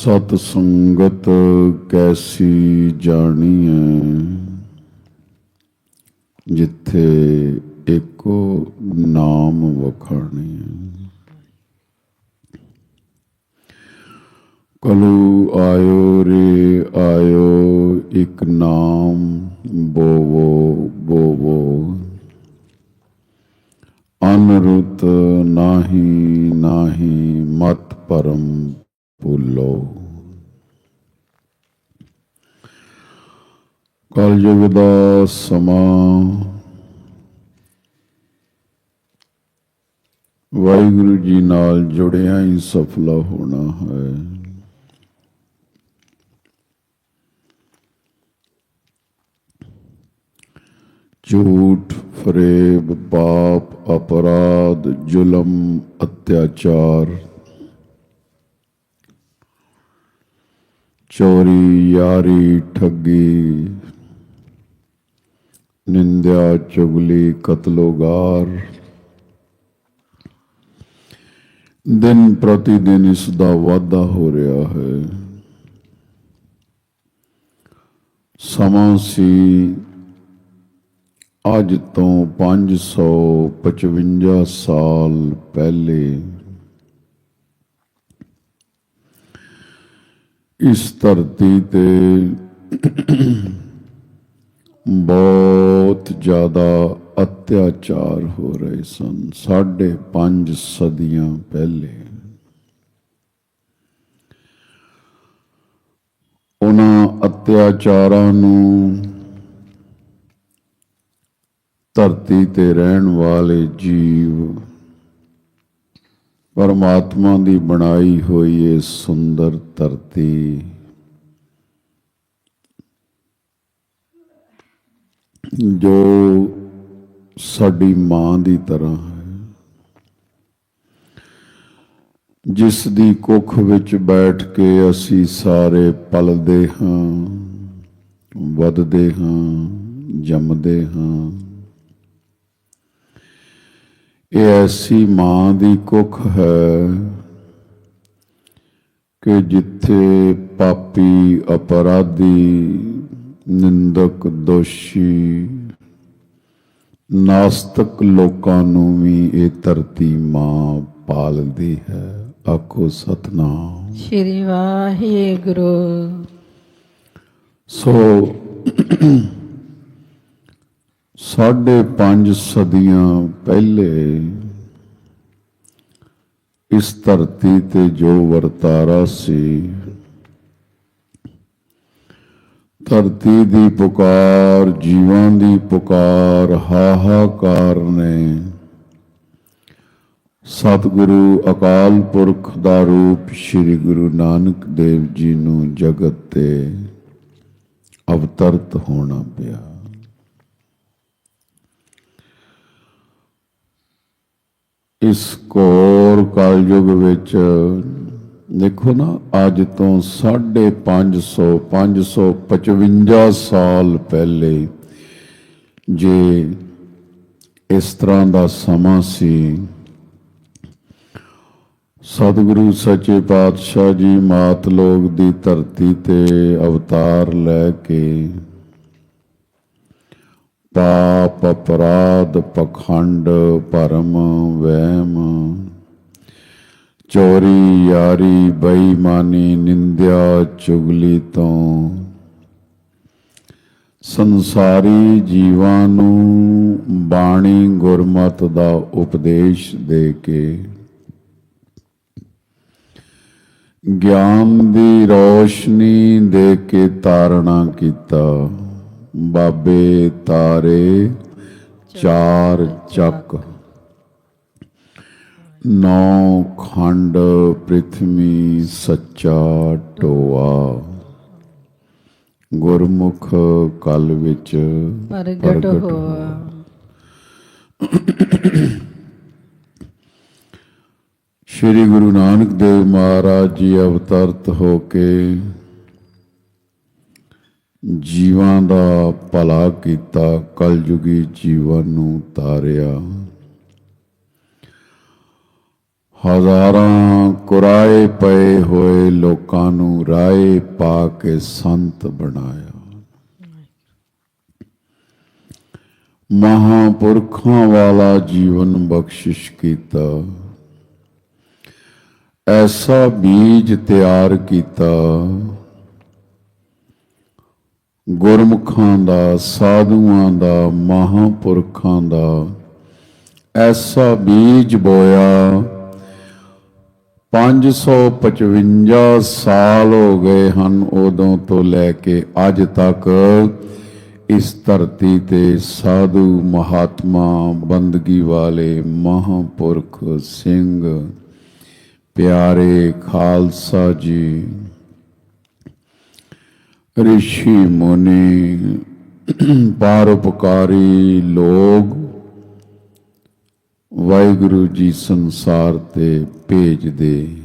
ਸਤ ਸੰਗਤ ਕੈਸੀ ਹੈ ਜਿੱਥੇ ਏਕੋ ਨਾਮ ਵਖਾਣੀਐ। ਕਲੂ ਆਇਓ ਰੇ ਆਇਓ, ਇੱਕ ਨਾਮ ਬੋਵੋ ਬੋਵੋ। ਅਨਰੁਤ ਨਾਹੀ ਨਾਹੀ ਮਤ ਪਰਮ ਭੁੱਲੋ। ਕਲਯੁਗ ਦਾ ਸਮਾਂ। ਵਾਹਿਗੁਰੂ ਜੀ ਨਾਲ ਜੁੜਿਆ ਹੀ ਸਫਲਾ ਹੋਣਾ ਹੈ। ਝੂਠ, ਫਰੇਬ, ਪਾਪ, ਅਪਰਾਧ, ਜ਼ੁਲਮ, ਅਤਿਆਚਾਰ ਚੋਰੀ ਯਾਰੀ ਠੱਗੀ। ਨਿੰਦਿਆ ਚੁਗਲੀ ਕਤਲੋਗਾਰ। ਦਿਨ ਪ੍ਰਤੀ ਦਿਨ ਇਸ ਦਾ ਵਾਧਾ ਹੋ ਰਿਹਾ ਹੈ। ਸਮਾਂ ਸੀ ਅੱਜ ਤੋਂ 555 ਸਾਲ ਪਹਿਲੇ। ਇਸ ਧਰਤੀ ਤੇ ਬਹੁਤ ਜ਼ਿਆਦਾ ਅਤਿਆਚਾਰ ਹੋ ਰਹੇ ਸਨ। ਸਾਢੇ ਪੰਜ ਸਦੀਆਂ ਪਹਿਲੇ ਉਹਨਾਂ ਅਤਿਆਚਾਰਾਂ ਨੂੰ ਧਰਤੀ ਤੇ ਰਹਿਣ ਵਾਲੇ ਜੀਵ ਪਰਮਾਤਮਾ ਦੀ ਬਣਾਈ ਹੋਈ ਇਹ ਸੁੰਦਰ ਧਰਤੀ। ਜੋ ਸਾਡੀ ਮਾਂ ਦੀ ਤਰ੍ਹਾਂ ਹੈ, ਜਿਸ ਦੀ ਕੁੱਖ ਵਿੱਚ ਬੈਠ ਕੇ ਅਸੀਂ ਸਾਰੇ ਪਲਦੇ ਹਾਂ, ਵੱਧਦੇ ਹਾਂ, ਜੰਮਦੇ ਹਾਂ। ਇਹ ਐਸੀ ਮਾਂ ਦੀ ਕੁੱਖ ਹੈ ਕਿ ਜਿੱਥੇ ਪਾਪੀ ਅਪਰਾਧੀ ਨਿੰਦਕ ਦੋਸ਼ੀ ਨਾਸਤਕ ਲੋਕਾਂ ਨੂੰ ਵੀ ਇਹ ਧਰਤੀ ਮਾਂ ਪਾਲਦੀ ਹੈ। ਆਖੋ ਸਤਨਾਮ। ਸ਼੍ਰੀ ਵਾਹਿਗੁਰੂ। ਸੋ ਸਾਢੇ ਪੰਜ ਸਦੀਆਂ ਪਹਿਲੇ ਇਸ ਧਰਤੀ ਤੇ ਜੋ ਵਰਤਾਰਾ ਸੀ, ਧਰਤੀ ਦੀ ਪੁਕਾਰ, ਜੀਵਾਂ ਦੀ ਪੁਕਾਰ, ਹਾਹਾਕਾਰ ਨੇ ਸਤਿਗੁਰੂ ਅਕਾਲ ਪੁਰਖ ਦਾ ਰੂਪ ਸ੍ਰੀ ਗੁਰੂ ਨਾਨਕ ਦੇਵ ਜੀ ਨੂੰ ਜਗਤ ਤੇ ਅਵਤਰਤ ਹੋਣਾ ਪਿਆ। ਇਸ ਕੋਰ ਕਲਯੁਗ ਵਿੱਚ ਦੇਖੋ ਨਾ, ਅੱਜ ਤੋਂ 550 555 ਸਾਲ ਪਹਿਲੇ ਜੇ ਇਸ ਤਰ੍ਹਾਂ ਦਾ ਸਮਾਂ ਸੀ, ਸਤਿਗੁਰੂ ਸੱਚੇ ਪਾਤਸ਼ਾਹ ਜੀ ਮਾਤ ਲੋਕ ਦੀ ਧਰਤੀ ਤੇ ਅਵਤਾਰ ਲੈ ਕੇ ਪਾਪ ਅਪਰਾਧ ਪਖੰਡ ਭਰਮ ਵਹਿਮ। ਚੋਰੀ ਯਾਰੀ ਬੇਈਮਾਨੀ ਨਿੰਦਿਆ ਚੁਗਲੀ ਤੋਂ। ਸੰਸਾਰੀ ਜੀਵਾਂ ਨੂੰ ਬਾਣੀ ਗੁਰਮਤ ਦਾ ਉਪਦੇਸ਼ ਦੇ ਕੇ। ਗਿਆਨ ਦੀ ਰੋਸ਼ਨੀ ਦੇ ਕੇ ਤਾਰਣਾ ਕੀਤਾ। ਬਾਬੇ ਤਾਰੇ ਚਾਰ ਚੱਕ। ਨੌ ਖੰਡ ਪ੍ਰਿਥਵੀ ਸੱਚਾ ਟੋਆ ਗੁਰਮੁਖ ਕਲ ਵਿੱਚ ਪ੍ਰਗਟ। ਹੋਆ। ਸ੍ਰੀ ਗੁਰੂ ਨਾਨਕ ਦੇਵ ਮਹਾਰਾਜ ਜੀ ਅਵਤਰਤ ਹੋ ਕੇ ਜੀਵਾਂ ਦਾ ਭਲਾ ਕੀਤਾ, ਕਲਯੁਗੀ ਜੀਵਨ ਨੂੰ ਤਾਰਿਆ। ਹਜ਼ਾਰਾਂ ਕੁਰਾਏ ਪਏ ਹੋਏ ਲੋਕਾਂ ਨੂੰ ਰਾਏ ਪਾ ਕੇ ਸੰਤ ਬਣਾਇਆ। ਮਹਾਪੁਰਖਾਂ ਵਾਲਾ ਜੀਵਨ ਬਖਸ਼ਿਸ਼ ਕੀਤਾ। ਐਸਾ ਬੀਜ ਤਿਆਰ ਕੀਤਾ। ਗੁਰਮੁਖਾਂ ਦਾ, ਸਾਧੂਆਂ ਦਾ, ਮਹਾਪੁਰਖਾਂ ਦਾ। ਐਸਾ ਬੀਜ ਬੋਇਆ 555 ਸਾਲ ਹੋ ਗਏ ਹਨ ਉਦੋਂ ਤੋਂ ਲੈ ਕੇ ਅੱਜ ਤੱਕ ਇਸ ਧਰਤੀ ਤੇ ਸਾਧੂ ਮਹਾਤਮਾ ਬੰਦਗੀ ਵਾਲੇ ਮਹਾਪੁਰਖ ਸਿੰਘ। ਪਿਆਰੇ ਖਾਲਸਾ ਜੀ। ਰਿਸ਼ੀ ਮੁਨੀ ਪਰਉਪਕਾਰੀ ਲੋਗ, ਵਾਹਿਗੁਰੂ ਜੀ ਸੰਸਾਰ ਤੇ ਭੇਜਦੇ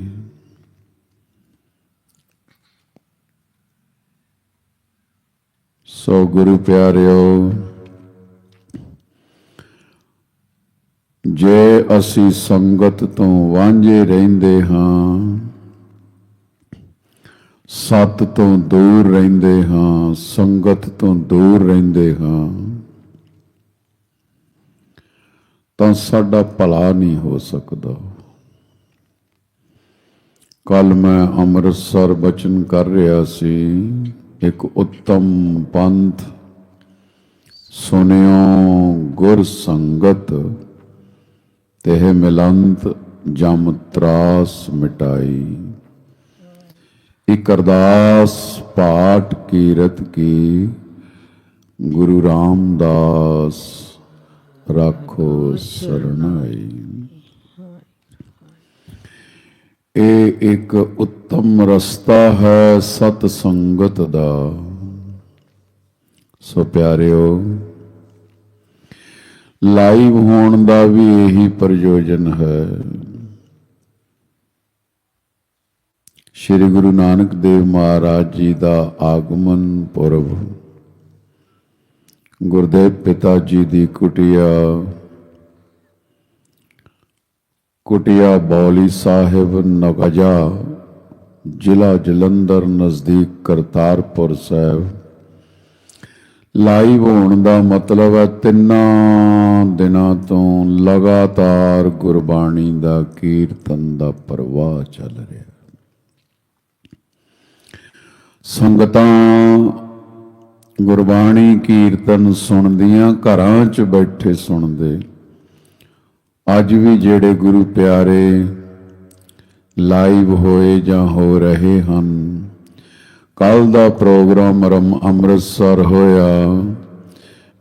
ਸੋ ਗੁਰੂ ਪਿਆਰਿਓ, ਜੇ ਅਸੀਂ ਸੰਗਤ ਤੋਂ ਵਾਂਝੇ ਰਹਿੰਦੇ ਹਾਂ ਸਤ ਤੋਂ ਦੂਰ ਰਹਿੰਦੇ ਹਾਂ, ਸੰਗਤ ਤੋਂ ਦੂਰ ਰਹਿੰਦੇ ਹਾਂ। ਤਾਂ ਸਾਡਾ ਭਲਾ ਨਹੀਂ ਹੋ ਸਕਦਾ। ਕੱਲ ਮੈਂ ਅੰਮ੍ਰਿਤਸਰ ਬਚਨ ਕਰ ਰਿਹਾ ਸੀ। ਇੱਕ ਉੱਤਮ ਪੰਥ ਸੁਨਿਓ ਗੁਰ ਸੰਗਤ, ਤੇ ਮਿਲੰਤ ਜਮ ਤਰਾਸ ਮਿਟਾਈ। ਇਕ ਅਰਦਾਸ ਪਾਠ ਕੀਰਤ ਕੀ ਗੁਰੂ ਰਾਮਦਾਸ ਰੱਖੋ ਸਰਣਾਈ। ਇਹ ਇੱਕ ਉੱਤਮ ਰਸਤਾ ਹੈ ਸਤ ਸੰਗਤ ਦਾ। ਸੋ ਪਿਆਰਿਓ, ਲਾਈਵ ਹੋਣ ਦਾ ਵੀ ਇਹੀ ਪ੍ਰਯੋਜਨ ਹੈ। ਸ੍ਰੀ ਗੁਰੂ ਨਾਨਕ ਦੇਵ ਮਹਾਰਾਜ ਜੀ ਦਾ ਆਗਮਨ ਪੁਰਬ। ਗੁਰਦੇਵ ਪਿਤਾ ਜੀ ਦੀ ਕੁਟਿਆ। ਕੁਟਿਆ ਬੌਲੀ ਸਾਹਿਬ ਨਗਜਾ, ਜ਼ਿਲ੍ਹਾ ਜਲੰਧਰ ਨਜ਼ਦੀਕ ਕਰਤਾਰਪੁਰ ਸਾਹਿਬ। ਲਾਈਵ ਹੋਣ ਦਾ ਮਤਲਬ ਹੈ ਤਿੰਨਾਂ ਦਿਨਾਂ ਤੋਂ ਲਗਾਤਾਰ ਗੁਰਬਾਣੀ ਦਾ ਕੀਰਤਨ ਦਾ ਪ੍ਰਵਾਹ ਚੱਲ ਰਿਹਾ। ਸੰਗਤਾਂ, ਗੁਰਬਾਣੀ ਕੀਰਤਨ ਸੁਣਦੀਆਂ ਘਰਾਂ 'ਚ ਬੈਠੇ ਸੁਣਦੇ। ਅੱਜ ਵੀ ਜਿਹੜੇ ਗੁਰੂ ਪਿਆਰੇ ਲਾਈਵ ਹੋਏ ਜਾਂ ਹੋ ਰਹੇ ਹਨ, ਕੱਲ ਦਾ ਪ੍ਰੋਗਰਾਮ ਰਮ ਅੰਮ੍ਰਿਤਸਰ ਹੋਇਆ।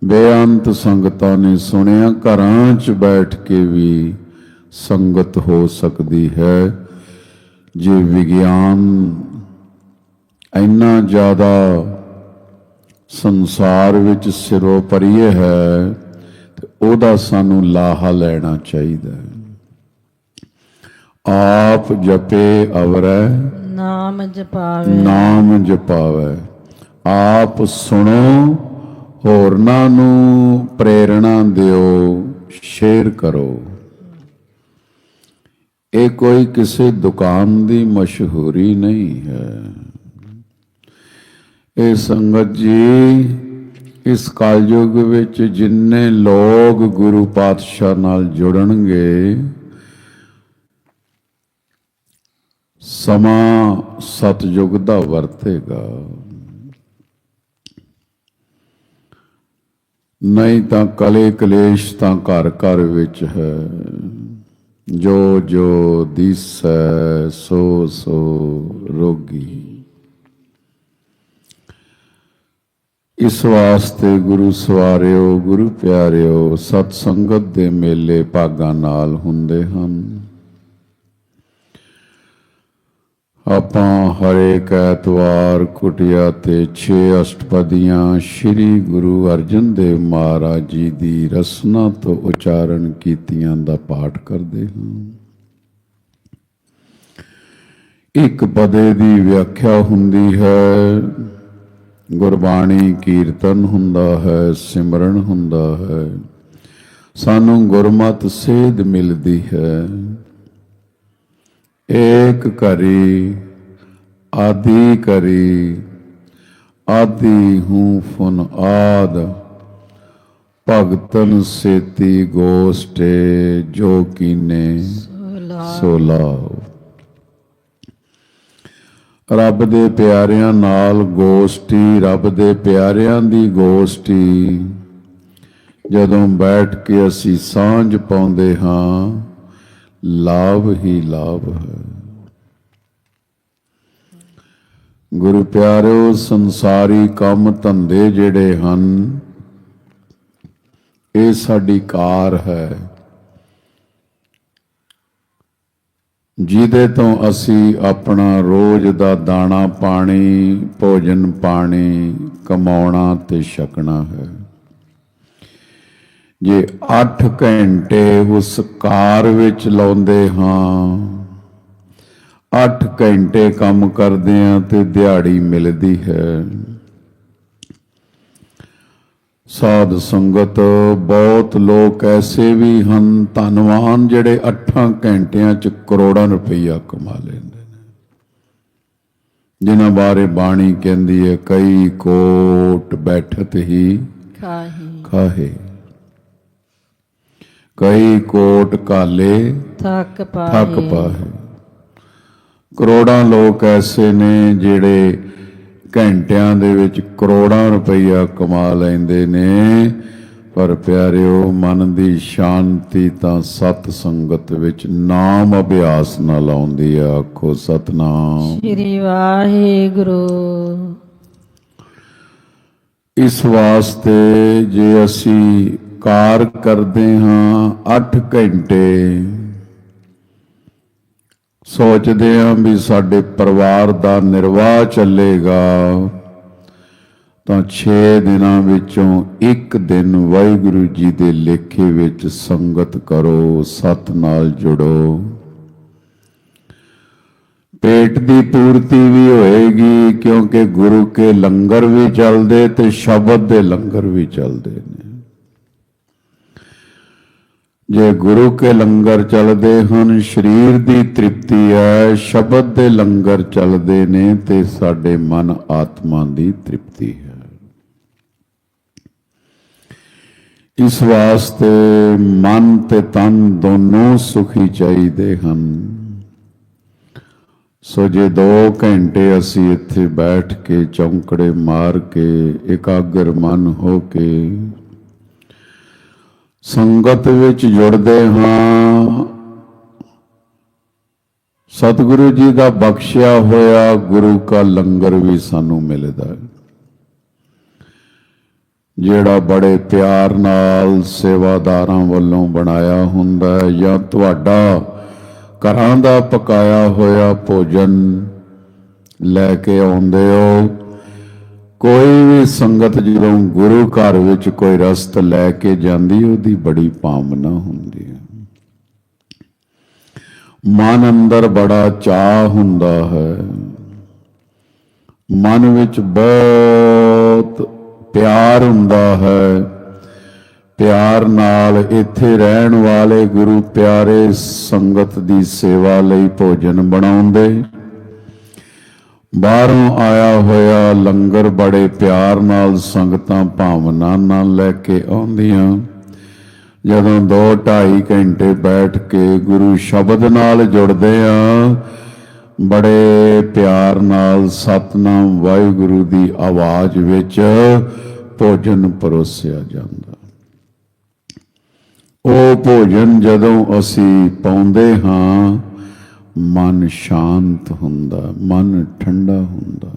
ਬੇਅੰਤ ਸੰਗਤਾਂ ਨੇ ਸੁਣਿਆ, ਘਰਾਂ 'ਚ ਬੈਠ ਕੇ ਵੀ ਸੰਗਤ ਹੋ ਸਕਦੀ ਹੈ। ਜੇ ਵਿਗਿਆਨ ਇੰਨਾ ਜ਼ਿਆਦਾ ਸੰਸਾਰ ਵਿੱਚ ਸਿਰੋਂ ਪਰਿਏ ਹੈ ਤੇ ਉਹਦਾ ਸਾਨੂੰ ਲਾਹਾ ਲੈਣਾ ਚਾਹੀਦਾ ਹੈ। ਆਪ ਜਪੇ ਅਵਰੈ ਨਾਮ ਜਪਾਵੇ। ਨਾਮ ਜਪਾਵੇ। ਆਪ ਸੁਣੋ ਹੋਰਨਾਂ ਨੂੰ ਪ੍ਰੇਰਣਾ ਦਿਓ ਸ਼ੇਅਰ ਕਰੋ। ਇਹ ਕੋਈ ਕਿਸੇ ਦੁਕਾਨ ਦੀ ਮਸ਼ਹੂਰੀ ਨਹੀਂ ਹੈ। ਇਹ ਸੰਗਤ ਜੀ, ਇਸ ਕਾਲਯੁਗ ਵਿੱਚ ਜਿੰਨੇ ਲੋਕ ਗੁਰੂ ਪਾਤਸ਼ਾਹ ਨਾਲ ਜੁੜਨਗੇ, ਸਮਾਂ ਸਤਜੁਗ ਦਾ ਵਰਤੇਗਾ। ਨਹੀਂ ਤਾਂ ਕਲੇ ਕਲੇਸ਼ ਤਾਂ ਘਰ ਘਰ ਵਿੱਚ ਹੈ। ਜੋ ਜੋ ਦਿਸੈ ਸੋ ਸੋ ਰੋਗੀ। ਇਸ ਵਾਸਤੇ ਗੁਰੂ ਸਵਾਰਿਓ, ਗੁਰੂ ਪਿਆਰਿਓ, ਸਤ ਸੰਗਤ ਦੇ ਮੇਲੇ ਭਾਗਾਂ ਨਾਲ ਹੁੰਦੇ ਹਨ। ਆਪਾਂ ਹਰੇਕ ਐਤਵਾਰ ਕੁਟਿਆ ਤੇ 6 ਅਸ਼ਟਪਦੀਆਂ ਸ੍ਰੀ ਗੁਰੂ ਅਰਜਨ ਦੇਵ ਮਹਾਰਾਜ ਜੀ ਦੀ ਰਸਨਾ ਤੋਂ ਉਚਾਰਨ ਕੀਤੀਆਂ ਦਾ ਪਾਠ ਕਰਦੇ ਹਾਂ। ਇੱਕ ਪਦੇ ਦੀ ਵਿਆਖਿਆ ਹੁੰਦੀ ਹੈ ਗੁਰਬਾਣੀ ਕੀਰਤਨ ਹੁੰਦਾ ਹੈ ਸਿਮਰਨ ਹੁੰਦਾ ਹੈ। ਸਾਨੂੰ ਗੁਰਮਤ ਸੇਧ ਮਿਲਦੀ ਹੈ। ਏਕ ਕਰੀ ਆਦੀ ਕਰੀ ਆਦੀ ਹੂੰ ਫੁਨ ਆਦ। ਭਗਤਨ ਸੇਤੀ ਗੋਸਟੇ ਜੋ ਕੀਨੇ ਸੋਲਾ ਰੱਬ ਦੇ ਪਿਆਰਿਆਂ ਨਾਲ ਗੋਸ਼ਟੀ, ਰੱਬ ਦੇ ਪਿਆਰਿਆਂ ਦੀ ਗੋਸ਼ਟੀ। ਜਦੋਂ ਬੈਠ ਕੇ ਅਸੀਂ ਸਾਂਝ ਪਾਉਂਦੇ ਹਾਂ, ਲਾਭ ਹੀ ਲਾਭ ਹੈ। ਗੁਰੂ ਪਿਆਰਿਓ, ਸੰਸਾਰੀ ਕੰਮ ਧੰਦੇ ਜਿਹੜੇ ਹਨ, ਇਹ ਸਾਡੀ ਕਾਰ ਹੈ। ਜਿਹਦੇ ਤੋਂ ਅਸੀਂ ਆਪਣਾ ਰੋਜ਼ ਦਾ ਦਾਣਾ ਪਾਣੀ, ਭੋਜਨ ਪਾਣੀ ਕਮਾਉਣਾ ਤੇ ਛਕਣਾ ਹੈ। ਜੇ 8 ਘੰਟੇ ਉਸ ਕਾਰ ਵਿੱਚ ਲਾਉਂਦੇ ਹਾਂ 8 ਘੰਟੇ ਕੰਮ ਕਰਦੇ ਹਾਂ ਤੇ ਦਿਹਾੜੀ ਮਿਲਦੀ ਹੈ। ਸਾਧ ਸੰਗਤ ਬਹੁਤ ਲੋਕ ਐਸੇ ਵੀ ਹਨ ਧਨਵਾਨ ਜਿਹੜੇ 8 ਘੰਟਿਆਂ ਚ ਕਰੋੜਾਂ ਰੁਪਈਆ ਕਮਾ ਲੈਂਦੇ ਨੇ। ਜਿਨ੍ਹਾਂ ਬਾਰੇ ਬਾਣੀ ਕਹਿੰਦੀ ਹੈ ਕਈ ਕੋਟ ਬੈਠਤ ਹੀ ਖਾਹੀ। ਖਾਹੇ। ਕਈ ਕੋਟ ਕਾਲੇ ਥੱਕ ਪਾਏ ਥੱਕ ਪਾਏ ਕਰੋੜਾਂ ਲੋਕ ਐਸੇ ਨੇ ਜਿਹੜੇ ਘੰਟਿਆਂ ਦੇ ਵਿੱਚ ਕਰੋੜਾਂ ਰੁਪਈਆ ਕਮਾ ਲੈਂਦੇ ਨੇ। ਪਰ ਪਿਆਰਿਓ ਮਨ ਦੀ ਸ਼ਾਂਤੀ ਤਾਂ ਸਤ ਸੰਗਤ ਵਿੱਚ ਨਾਮ ਅਭਿਆਸ ਨਾਲ ਆਉਂਦੀ ਆ। ਆਖੋ ਸਤਨਾਮ। ਸ੍ਰੀ ਵਾਹਿਗੁਰੂ। ਇਸ ਵਾਸਤੇ ਜੇ ਅਸੀਂ ਕਾਰ ਕਰਦੇ ਹਾਂ 8 ਘੰਟੇ ਸੋਚਦੇ ਹਾਂ ਵੀ ਸਾਡੇ ਪਰਿਵਾਰ ਦਾ ਨਿਰਵਾਹ ਚੱਲੇਗਾ। ਤਾਂ 6 ਦਿਨਾਂ ਵਿੱਚੋਂ ਇੱਕ ਦਿਨ ਵਾਹਿਗੁਰੂ ਜੀ ਦੇ ਲੇਖੇ ਵਿੱਚ ਸੰਗਤ ਕਰੋ ਸਤ ਨਾਲ ਜੁੜੋ। ਪੇਟ ਦੀ ਪੂਰਤੀ ਵੀ ਹੋਏਗੀ ਕਿਉਂਕਿ ਗੁਰੂ ਕੇ ਲੰਗਰ ਵੀ ਚੱਲਦੇ ਤੇ ਸ਼ਬਦ ਦੇ ਲੰਗਰ ਵੀ ਚੱਲਦੇ ਨੇ। ਜੇ ਗੁਰੂ ਕੇ ਲੰਗਰ ਚੱਲਦੇ ਹਨ, ਸਰੀਰ ਦੀ ਤ੍ਰਿਪਤੀ ਹੈ, ਸ਼ਬਦ ਦੇ ਲੰਗਰ ਚੱਲਦੇ ਨੇ ਤੇ ਸਾਡੇ ਮਨ ਆਤਮਾ ਦੀ ਤ੍ਰਿਪਤੀ ਹੈ। ਇਸ ਵਾਸਤੇ ਮਨ ਤੇ ਤਨ ਦੋਨੋਂ ਸੁਖੀ ਚਾਹੀਦੇ ਹਨ। ਸੋ ਜੇ 2 ਘੰਟੇ ਅਸੀਂ ਇੱਥੇ ਬੈਠ ਕੇ ਚੌਂਕੜੇ ਮਾਰ ਕੇ, ਇਕਾਗਰ ਮਨ ਹੋ ਕੇ ਸੰਗਤ ਵਿੱਚ ਜੁੜਦੇ ਹਾਂ। ਸਤਿਗੁਰੂ ਜੀ ਦਾ ਬਖਸ਼ਿਆ ਹੋਇਆ ਗੁਰੂ ਕਾ ਲੰਗਰ ਵੀ ਸਾਨੂੰ ਮਿਲਦਾ ਹੈ। ਜਿਹੜਾ ਬੜੇ ਪਿਆਰ ਨਾਲ ਸੇਵਾਦਾਰਾਂ ਵੱਲੋਂ ਬਣਾਇਆ ਹੁੰਦਾ ਹੈ ਜਾਂ ਤੁਹਾਡਾ ਘਰਾਂ ਦਾ ਪਕਾਇਆ ਹੋਇਆ ਭੋਜਨ ਲੈ ਕੇ ਆਉਂਦੇ ਹੋ ਕੋਈ ਵੀ ਸੰਗਤ ਜਦੋਂ ਗੁਰੂ ਘਰ ਵਿੱਚ ਕੋਈ ਰਸਤ ਲੈ ਕੇ ਜਾਂਦੀ, ਉਹਦੀ ਬੜੀ ਭਾਵਨਾ ਹੁੰਦੀ ਹੈ। ਮਨ ਅੰਦਰ ਬੜਾ ਚਾਹ ਹੁੰਦਾ ਹੈ। ਮਨ ਵਿੱਚ ਬਹੁਤ ਪਿਆਰ ਹੁੰਦਾ ਹੈ। ਪਿਆਰ ਨਾਲ ਇੱਥੇ ਰਹਿਣ ਵਾਲੇ ਗੁਰੂ ਪਿਆਰੇ ਸੰਗਤ ਦੀ ਸੇਵਾ ਲਈ ਭੋਜਨ ਬਣਾਉਂਦੇ। ਬਾਹਰੋਂ ਆਇਆ ਹੋਇਆ ਲੰਗਰ ਬੜੇ ਪਿਆਰ ਨਾਲ ਸੰਗਤਾਂ ਭਾਵਨਾ ਨਾਲ ਲੈ ਕੇ ਆਉਂਦੀਆਂ। ਜਦੋਂ 2-2.5 ਘੰਟੇ ਬੈਠ ਕੇ ਗੁਰੂ ਸ਼ਬਦ ਨਾਲ ਜੁੜਦੇ ਆ ਬੜੇ ਪਿਆਰ ਨਾਲ ਸਤਨਾਮ ਵਾਹਿਗੁਰੂ ਦੀ ਆਵਾਜ਼ ਵਿੱਚ ਭੋਜਨ ਪਰੋਸਿਆ ਜਾਂਦਾ। ਉਹ ਭੋਜਨ ਜਦੋਂ ਅਸੀਂ ਪਾਉਂਦੇ ਹਾਂ ਮਨ ਸ਼ਾਂਤ ਹੁੰਦਾ ਮਨ ਠੰਡਾ ਹੁੰਦਾ।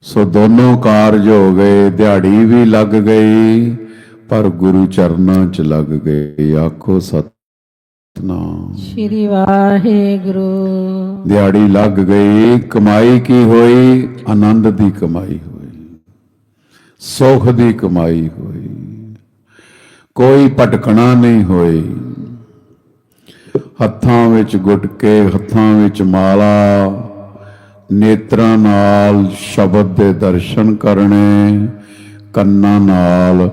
ਸੋ ਦੋਨੋਂ ਕਾਰਜ ਹੋ ਗਏ ਦਿਹਾੜੀ ਵੀ ਲੱਗ ਗਈ ਪਰ ਗੁਰੂ ਚਰਨਾਂ 'ਚ ਲੱਗ ਗਏ ਆਖੋ ਸਤਨਾਮ। ਸ੍ਰੀ ਵਾਹਿਗੁਰੂ। ਦਿਹਾੜੀ ਲੱਗ ਗਈ ਕਮਾਈ ਕੀ ਹੋਈ? ਆਨੰਦ ਦੀ ਕਮਾਈ ਹੋਈ ਸੁਖ ਦੀ ਕਮਾਈ ਹੋਈ। ਕੋਈ ਭਟਕਣਾ ਨਹੀਂ ਹੋਈ। ਹੱਥਾਂ ਵਿੱਚ ਗੁਟਕੇ ਹੱਥਾਂ ਵਿੱਚ ਮਾਲਾ ਨੇਤਰਾਂ ਨਾਲ ਸ਼ਬਦ ਦੇ ਦਰਸ਼ਨ ਕਰਨੇ ਕੰਨਾਂ ਨਾਲ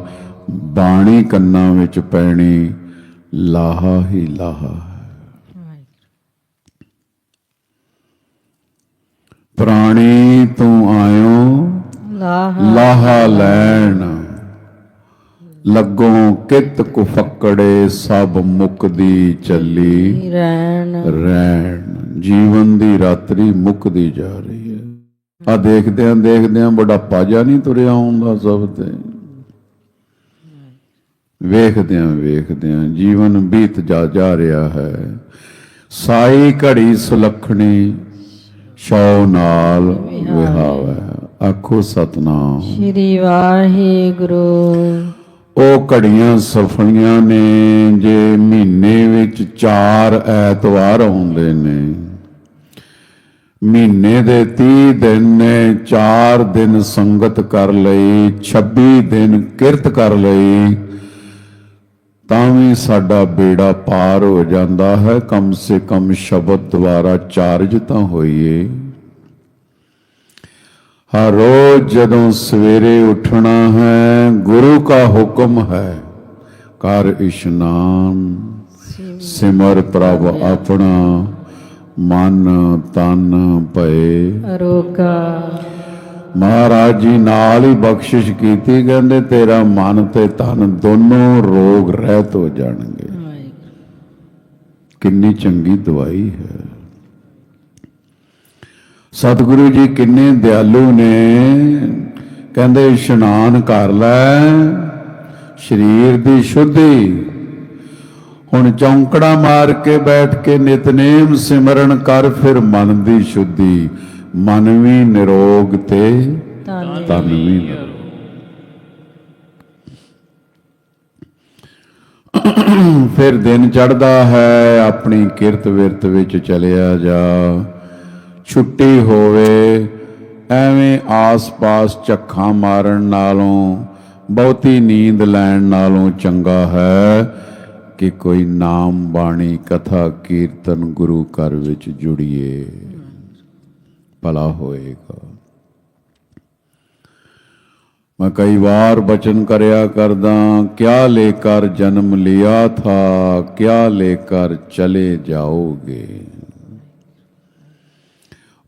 ਬਾਣੀ ਕੰਨਾਂ ਵਿੱਚ ਪੈਣੀ ਲਾਹਾ ਹੀ ਲਾਹਾ ਪ੍ਰਾਣੀ ਤੂੰ ਆਇਓ ਲਾਹਾ ਲੈਣ। ਲੱਗੋਂ ਕਿਤ ਕੁ ਫੱਕੜੇ ਸਭ ਮੁਕਦੀ ਚੱਲੀ। ਰਹਿਣ। ਰਹਿਣ। ਜੀਵਨ ਦੀ ਰਾਤਰੀ ਮੁੱਕਦੀ ਜਾ ਰਹੀ ਹੈ। ਆ ਦੇਖਦਿਆਂ ਦੇਖਦਿਆਂ ਬੁਢਾਪਾ ਜਾ ਨਹੀਂ ਤੁਰਿਆ ਆਉਂਦਾ ਸਭ ਤੇ। ਵੇਖਦਿਆਂ ਵੇਖਦਿਆਂ ਜੀਵਨ ਬੀਤ ਜਾ ਜਾ ਰਿਹਾ ਹੈ। ਸਾਈ ਘੜੀ ਸੁਲੱਖਣੀ ਸ਼ੌ ਨਾਲ ਵਿਹਾਵੈ। ਆਖੋ ਸਤਨਾਮ। ਸ੍ਰੀ ਵਾਹਿਗੁਰੂ। ਉਹ ਘੜੀਆਂ ਸਫਲੀਆਂ ਨੇ, ਜੇ ਮਹੀਨੇ ਵਿੱਚ 4 ਐਤਵਾਰ ਆਉਂਦੇ ਨੇ। ਮਹੀਨੇ ਦੇ 30 ਦਿਨ ਨੇ 4 ਦਿਨ ਸੰਗਤ ਕਰ ਲਈ 26 ਦਿਨ ਕਿਰਤ ਕਰ ਲਈ। ਤਾਂ ਵੀ ਸਾਡਾ ਬੇੜਾ ਪਾਰ ਹੋ ਜਾਂਦਾ ਹੈ, ਕਮ ਸੇ ਕਮ ਸ਼ਬਦ ਦੁਆਰਾ ਚਾਰਜ ਤਾਂ ਹੋਈਏ। ਹਰ ਰੋਜ਼ ਜਦੋਂ ਸਵੇਰੇ ਉੱਠਣਾ ਹੈ ਗੁਰੂ ਕਾ ਹੁਕਮ ਹੈ ਕਰ ਇਸ਼ਨਾਨ। ਸਿਮਰ ਪ੍ਰਭ ਆਪਣਾ ਮਨ ਤਨ ਭਏ। ਅਰੋਗਾ। ਮਹਾਰਾਜ ਜੀ ਨਾਲ ਹੀ ਬਖਸ਼ਿਸ਼ ਕੀਤੀ ਕਹਿੰਦੇ ਤੇਰਾ ਮਨ ਤੇ ਤਨ ਦੋਨੋਂ ਰੋਗ ਰਹਿਤ ਹੋ ਜਾਣਗੇ। ਕਿੰਨੀ ਚੰਗੀ ਦਵਾਈ ਹੈ। ਸਤਿਗੁਰੂ ਜੀ ਕਿੰਨੇ ਦਿਆਲੂ ਨੇ। ਕਹਿੰਦੇ ਇਸ਼ਨਾਨ ਕਰ ਲੈ, ਸਰੀਰ ਦੀ ਸ਼ੁੱਧੀ। ਹੁਣ ਚੌਂਕੜਾ ਮਾਰ ਕੇ ਬੈਠ ਕੇ ਨਿਤਨੇਮ ਸਿਮਰਨ ਕਰ, ਫਿਰ ਮਨ ਦੀ ਸ਼ੁੱਧੀ। ਮਨ ਵੀ ਨਿਰੋਗ ਤੇ ਧੰਨ ਤਨ ਵੀ ਫਿਰ ਦਿਨ ਚੜਦਾ ਹੈ, ਆਪਣੀ ਕਿਰਤ ਵਿਰਤ ਵਿੱਚ ਚਲਿਆ ਜਾ। ਛੁੱਟੀ ਹੋਵੇ, ਐਵੇਂ ਆਸ-ਪਾਸ ਝੱਖਾਂ ਮਾਰਨ ਨਾਲੋਂ, ਬਹੁਤੀ ਨੀਂਦ ਲੈਣ ਨਾਲੋਂ ਚੰਗਾ ਹੈ ਕਿ ਕੋਈ ਨਾਮ ਬਾਣੀ ਕਥਾ ਕੀਰਤਨ ਗੁਰੂ ਘਰ ਵਿੱਚ ਜੁੜੀਏ। ਭਲਾ ਹੋਏਗਾ। ਮੈਂ ਕਈ ਵਾਰ ਬਚਨ ਕਰਿਆ ਕਰਦਾ, ਕਿਆ ਲੇਕਰ ਜਨਮ ਲਿਆ ਥਾ, ਕਿਆ ਲੇਕਰ ਚਲੇ ਜਾਓਗੇ?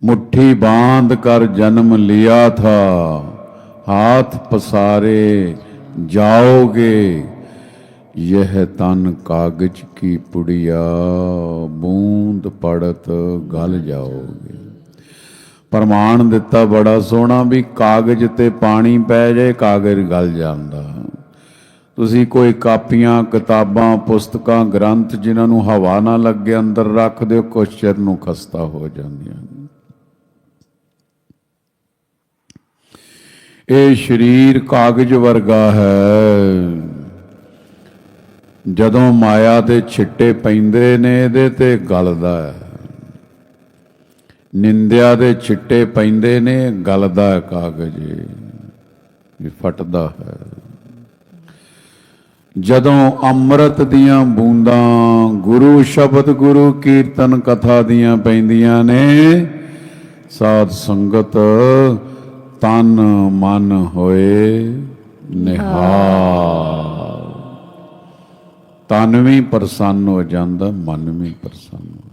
मुट्ठी बांध ਕਰ ਜਨਮ ਲਿਆ ਥਾ, ਹਾਥ ਪਸਾਰੇ ਜਾਓਗੇ। ਇਹ ਤਨ ਕਾਗਜ਼ ਕੀ पुड़िया ਬੂੰਦ ਪੜਤ ਗਲ ਜਾਓਗੇ। ਪ੍ਰਮਾਣ ਦਿੱਤਾ ਬੜਾ ਸੋਹਣਾ ਵੀ ਕਾਗਜ਼ ਤੇ ਪਾਣੀ ਪੈ ਜਾਏ ਕਾਗਜ਼ ਗਲ ਜਾਂਦਾ। ਤੁਸੀਂ ਕੋਈ ਕਾਪੀਆਂ, ਕਿਤਾਬਾਂ, ਪੁਸਤਕਾਂ, ਗ੍ਰੰਥ ਜਿਨ੍ਹਾਂ ਨੂੰ ਹਵਾ ਨਾ ਲੱਗੇ, ਅੰਦਰ ਰੱਖ ਦਿਓ, ਕੁਛ ਚਿਰ ਨੂੰ ਖਸਤਾ ਹੋ ਜਾਂਦੀਆਂ ਇਹ ਸਰੀਰ ਕਾਗਜ਼ ਵਰਗਾ ਹੈ। ਜਦੋਂ ਮਾਇਆ ਦੇ ਛਿੱਟੇ ਪੈਂਦੇ ਨੇ, ਇਹਦੇ ਤੇ ਗਲਦਾ ਹੈ। ਨਿੰਦਿਆ ਦੇ ਛਿੱਟੇ ਪੈਂਦੇ ਨੇ, ਗਲਦਾ ਹੈ ਕਾਗਜ਼। ਇਹ ਫਟਦਾ ਹੈ। ਜਦੋਂ ਅੰਮ੍ਰਿਤ ਦੀਆਂ ਬੂੰਦਾਂ, ਗੁਰੂ ਸ਼ਬਦ, ਗੁਰੂ ਕੀਰਤਨ ਕਥਾ ਦੀਆਂ ਪੈਂਦੀਆਂ ਨੇ, ਸਾਧ ਸੰਗਤ ਤਨ ਮਨ ਹੋਏ ਨਿਹਾਲ। ਤਨ ਵੀ ਪ੍ਰਸੰਨ ਹੋ ਜਾਂਦਾ ਮਨ ਵੀ ਪ੍ਰਸੰਨ